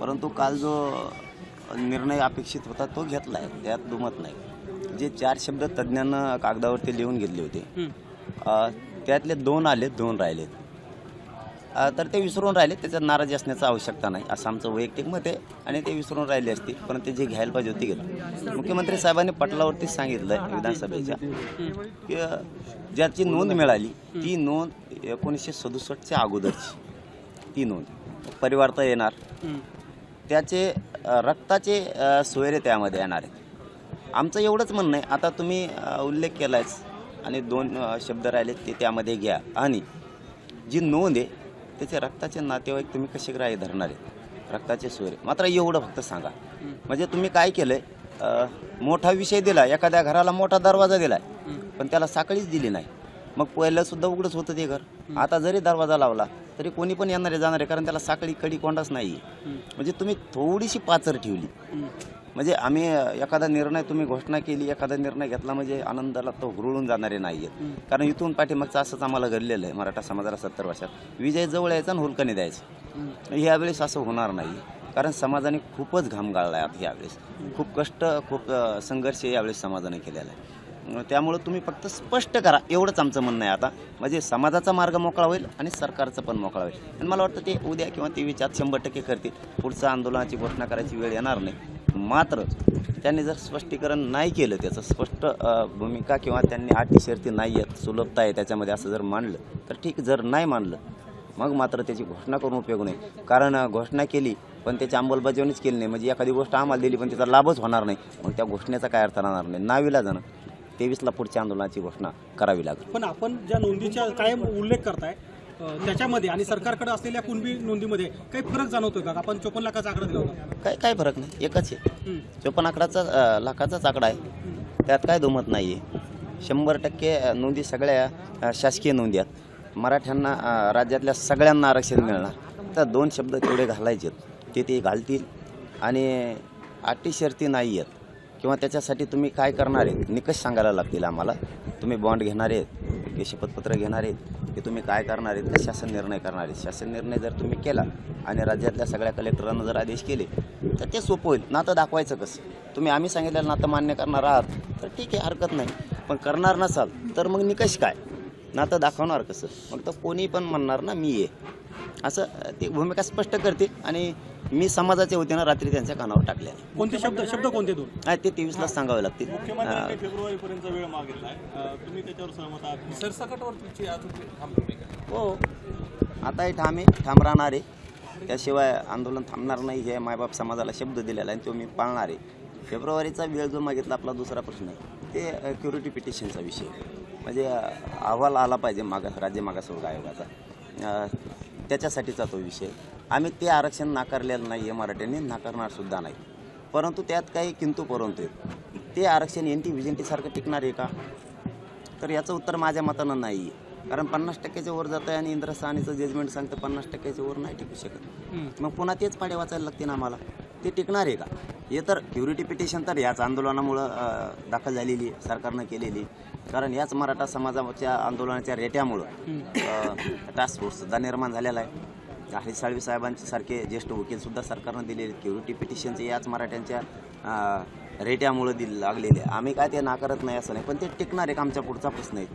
परंतु काल जो निर्णय अपेक्षित होता तो घेतला आहे. त्यात दुमत नाही. जे चार शब्द तज्ज्ञांना कागदावरती लिहून घेतले होते अ, त्यातले दोन आले दोन राहिलेत अ, तर ते विसरून राहिले त्याच्यात नाराजी असण्याची आवश्यकता नाही असं आमचं वैयक्तिक मत आहे आणि ते विसरून राहिले असते पण ते जे घ्यायला पाहिजे होते गेलं. मुख्यमंत्री साहेबांनी पटलावरती सांगितलं विधानसभेच्या की अ, ज्याची नोंद मिळाली ती नोंद एकोणीसशे सदुसष्टच्या अगोदरची. ती नोंद. परिवारता येणार. त्याचे रक्ताचे सोयरे त्यामध्ये येणार आहेत. आमचं एवढंच म्हणणं आहे. आता तुम्ही उल्लेख केलायच आणि दोन शब्द राहिले ते त्यामध्ये घ्या. आणि जी नोंद आहे त्याचे रक्ताचे नातेवाईक तुम्ही कसे ग्राह्य धरणार आहेत? रक्ताचे सोयरे. मात्र एवढं फक्त सांगा. म्हणजे तुम्ही काय केलंय? अ, मोठा विषय दिला एखाद्या घराला मोठा दरवाजा दिलाय. पण त्याला साखळीच दिली नाही. मग पहिलं सुद्धा उघडच होतं ते घर. आता जरी दरवाजा लावला तरी कोणी पण येणारे जाणारे कारण त्याला साखळी कडी कोंडाच नाही म्हणजे तुम्ही थोडीशी पाचर ठेवली. म्हणजे आम्ही एखादा निर्णय तुम्ही घोषणा केली एखादा निर्णय घेतला म्हणजे आनंदाला तो हुरळून जाणारे नाही आहेत कारण इथून पाठीमागचं असंच आम्हाला घडलेलं आहे मराठा समाजाला सत्तर वर्षात. विजय जवळ यायचा आणि हुलकाने द्यायचं. ह्यावेळेस असं होणार नाही कारण समाजाने खूपच घाम गाळला आहे यावेळेस खूप कष्ट खूप संघर्ष यावेळेस समाजाने केलेला आहे. त्यामुळं तुम्ही फक्त स्पष्ट करा. एवढंच आमचं म्हणणं आहे आता. म्हणजे समाजाचा मार्ग मोकळा होईल आणि सरकारचा पण मोकळा होईल. आणि मला वाटतं ते उद्या किंवा ते विचार शंभर टक्के करतील. पुढचं आंदोलनाची घोषणा करायची वेळ येणार नाही. मात्र त्यांनी जर स्पष्टीकरण नाही केलं त्याचं स्पष्ट भूमिका किंवा त्यांनी अटी शर्ती नाही आहेत सुलभता आहे त्याच्यामध्ये असं जर मांडलं तर ठीक. जर नाही मांडलं मग मात्र त्याची घोषणा करून उपयोग नाही. कारण घोषणा केली पण त्याची अंमलबजावणीच केली नाही. म्हणजे एखादी गोष्ट आम्हाला दिली पण त्याचा लाभच होणार नाही. मग त्या घोषणेचा काय अर्थ राहणार नाही? नावीला जाणं तेवीसला पुढच्या आंदोलनाची घोषणा करावी लागेल. पण आपण ज्या नोंदीचा कायम उल्लेख करताय त्याच्यामध्ये आणि सरकारकडे असलेल्या कुणबी नोंदीमध्ये काही फरक जाणवतोय का? आपण चोपन्न लाखाचा आकडा दिला होता. काय काय फरक नाही एकच आहे. चोपन्न आकडाचा लाखाचाच आकडा आहे. त्यात काय दुमत नाही आहे शंभर टक्के नोंदी सगळ्या शासकीय नोंदी आहेत. मराठ्यांना राज्यातल्या सगळ्यांना आरक्षण मिळणार. तर दोन शब्द तेवढे घालायचे ते ते घालतील आणि अटी शर्ती नाही आहेत. किंवा त्याच्यासाठी तुम्ही काय करणार आहेत? निकष सांगायला लागतील आम्हाला. तुम्ही बॉन्ड घेणार आहेत की शपथपत्र घेणार आहेत. की तुम्ही काय करणार आहेत? का शासन निर्णय करणार आहेत. शासन निर्णय जर तुम्ही केला आणि राज्यातल्या सगळ्या कलेक्टरांना जर आदेश केले तर ते सोपं होईल. नातं दाखवायचं कसं? तुम्ही आम्ही सांगितलेलं नातं मान्य करणार आहात तर ठीक आहे हरकत नाही. पण करणार नसाल तर मग निकष काय? नातं दाखवणार कसं? मग तर कोणी पण म्हणणार ना मी आहे. असं ती भूमिका स्पष्ट करते आणि मी समाजाच्या वतीनं रात्री त्यांच्या कानावर टाकले कोणते शब्द शब्द कोणते दोन? आहे ते तेवीसला सांगावे लागतील. अ, मुख्यमंत्र्यांनी फेब्रुवारीपर्यंत वेळ मागितलाय. अं, तुम्ही त्याच्यावर सहमत आहात सरसकटवर तुमची अजून ठाम भूमिका हो. आताही ठाम ठाम राहणार आहे. त्याशिवाय आंदोलन थांबणार नाही हे मायबाप समाजाला शब्द दिलेला आहे आणि तो मी पाळणार आहे. फेब्रुवारीचा वेळ जो मागितला आपला दुसरा प्रश्न आहे. ते क्युरिटी पिटिशनचा विषय म्हणजे अहवाल आला पाहिजे मागास राज्य मागासवर्ग आयोगाचा. त्याच्यासाठीचा तो विषय. आम्ही ते आरक्षण नाकारलेलं नाही आहे मराठ्यांनी नाकारणार सुद्धा नाही. परंतु त्यात काही किंतु परंतु आहेत. ते आरक्षण एन टी व्हिजन टिकणार आहे का? तर याचं उत्तर माझ्या मतानं नाही आहे कारण पन्नास टक्क्याच्या वर जात आहे आणि इंद्रसानीचं जजमेंट सांगतं पन्नास टक्क्याच्या वर नाही टिकू शकत. मग पुन्हा तेच पाडे वाचायला लागतील आम्हाला. ते टिकणार आहे का? हे तर क्युरिटी पिटिशन तर याच आंदोलनामुळं दाखल झालेली आहे, सरकारनं केलेली. कारण याच मराठा समाजाच्या आंदोलनाच्या रेट्यामुळं टास्क फोर्स सुद्धा निर्माण झालेला आहे. हरीश साळवी साहेबांचे सारखे ज्येष्ठ वकीलसुद्धा सरकारनं दिलेले क्युरिटी पिटिशनचे याच मराठ्यांच्या रेट्यामुळं दिले लागलेले. आम्ही काय ते नाकारत नाही असं नाही पण ते टिकणार आहे का आमच्या पुढचा प्रश्न आहे.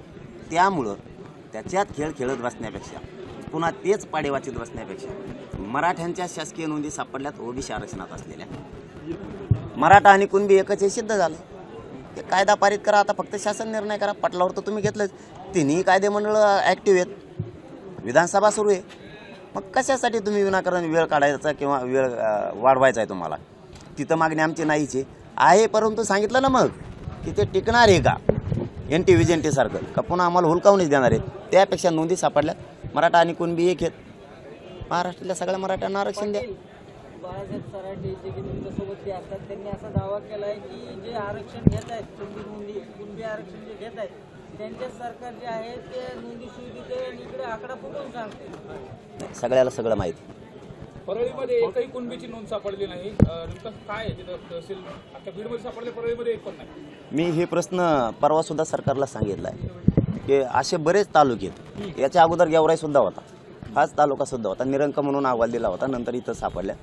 त्यामुळं त्याच्यात खेळ खेळत बसण्यापेक्षा पुन्हा तेच पाडे वाचित बसण्यापेक्षा मराठ्यांच्या शासकीय नोंदी सापडल्यात ओबीसी आरक्षणात असलेल्या. मराठा आणि कुणबी एकच हे सिद्ध झालं. ते कायदा पारित करा आता फक्त शासन निर्णय करा. पटलावर तर तुम्ही घेतलंच. तिन्ही कायदेमंडळ ॲक्टिव्ह आहेत. विधानसभा सुरू आहे. मग कशासाठी तुम्ही विनाकारण वेळ काढायचा किंवा वेळ वाढवायचा आहे तुम्हाला? तिथं मागणी आमची नाहीच आहे. परंतु सांगितलं ना मग की ते टिकणार आहे का? एन टी व्ही टी सारखं. का पुन्हा आम्हाला हुलकावूनच देणार आहे त्यापेक्षा नोंदी सापडल्यात मराठा आणि कुणबी एक आहेत. महाराष्ट्रातल्या सगळ्या मराठ्यांना आरक्षण द्या. बाळासाहेब सराटे जे की तुमच्यासोबत ते असतात त्यांनी असा दावा केला आहे की जे आरक्षण घेत आहेत कुणबी नोंदी कुणबी आरक्षण जे घेत आहेत त्यांचे सरकार जे आहे ते नोंदी सुविधेचे इकडे आकडा फुटून सांगते. सगळ्याला सगळं माहिती. परळीमध्ये एकही कुणबीची नोंद सापडली नाही. नेमकं काय आहे तिथं तहसील? अख्ख्या बीडमध्ये सापडले परळीमध्ये एक पण नाही. मी हे प्रश्न परवासुद्धा सरकारला सांगितला आहे की असे बरेच तालुके आहेत. याच्या अगोदर गेवराईसुद्धा होता. हाच तालुकासुद्धा होता. निरंक म्हणून अहवाल दिला होता नंतर इथं सापडल्या.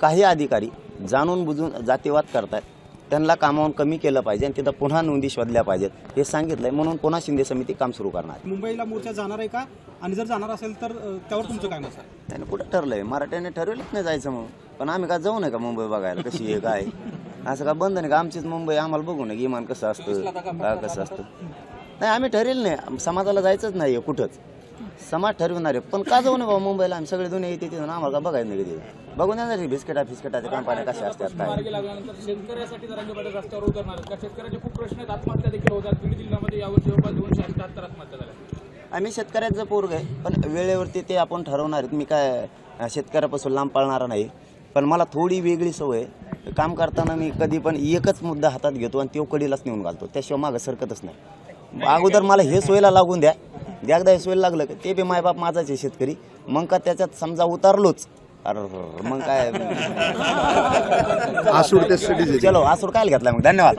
काही अधिकारी जाणून बुजून जातीवाद करतात त्यांना कामावून कमी केलं पाहिजे आणि तिथं पुन्हा नोंदी शोधल्या पाहिजेत हे सांगितलंय. म्हणून पुन्हा शिंदे समिती काम सुरू करणार. मुंबईला मोर्चा जाणार आहे का? आणि जर जाणार असेल तर त्यावर तुमचं काय मत त्याने कुठं ठरलंय? मराठ्याने ठरवलंच नाही जायचं मग पण आम्ही काय जाऊ नये का मुंबई बघायला? कशी आहे काय? असं का बंद नाही का? आमचीच मुंबई आम्हाला बघू नये. की इमान कसं असतं काय कसं असतं? नाही आम्ही ठरेल नाही. समाजाला जायचंच नाही कुठंच. समाज ठरविणार आहे. पण का जाऊ नये बाबा मुंबईला? आम्ही सगळे दुनिया येते तिथून आम्हाला नाही कधी बघून येणार बिस्किटा फिस्किटाच्या कंपन्या कशा असतात काय. मार्गी लागल्यानंतर शेतकऱ्यासाठी जरांगे पाटील रस्त्यावर उतरणार. का शेतकऱ्याचे खूप प्रश्न आहेत. आत्महत्या देखील होतात बीड जिल्ह्यामध्ये यावर्षी जवळपास दोनशे अठ्याहत्तर आत्महत्या झाल्या आम्ही शेतकऱ्याचं पोरग आहे पण वेळेवरती ते आपण ठरवणार आहेत. मी काय शेतकऱ्यापासून लांब पाळणारा नाही. पण मला थोडी वेगळी सवय आहे. काम करताना मी कधी पण एकच मुद्दा हातात घेतो आणि तो कडीलाच नेऊन घालतो. त्याशिवाय मागं सरकतच नाही. अगोदर मला हे सोयीला लागून द्या. एकदा सोयीला लागलं की ते बी मायबाप माझाच आहे शेतकरी. मग का त्याच्यात समजा उतारलोच. अरे मग काय? आसूड त्याच्यासाठी चलो आसूर काय घेतला मग? धन्यवाद.